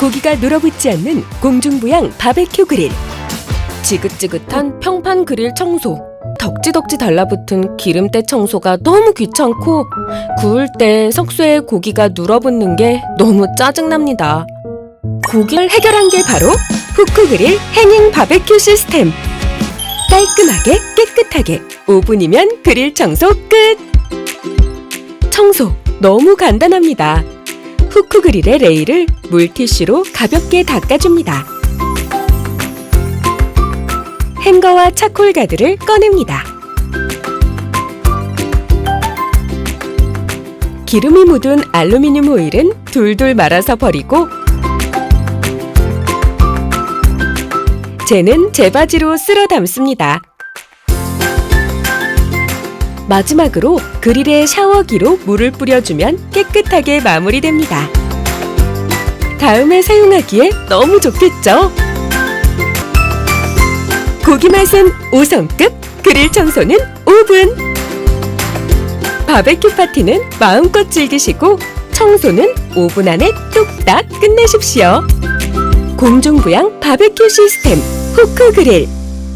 고기가 눌어붙지 않는 공중부양 바베큐 그릴. 지긋지긋한 평판 그릴 청소. 덕지덕지 달라붙은 기름때 청소가 너무 귀찮고 구울 때 석쇠에 고기가 눌어붙는 게 너무 짜증납니다. 고기를 해결한 게 바로 후크 그릴 해닝 바베큐 시스템. 깔끔하게 깨끗하게 5분이면 그릴 청소 끝. 청소 너무 간단합니다. 후크 그릴의 레일을 물티슈로 가볍게 닦아줍니다. 행거와 차콜 가드를 꺼냅니다. 기름이 묻은 알루미늄 호일은 둘둘 말아서 버리고 쟤는 제 바지로 쓸어 담습니다. 마지막으로 그릴에 샤워기로 물을 뿌려주면 깨끗하게 마무리됩니다. 다음에 사용하기에 너무 좋겠죠? 고기 맛은 5성급, 그릴 청소는 5분. 바베큐 파티는 마음껏 즐기시고 청소는 5분 안에 뚝딱 끝내십시오. 공중부양 바베큐 시스템 후크 그릴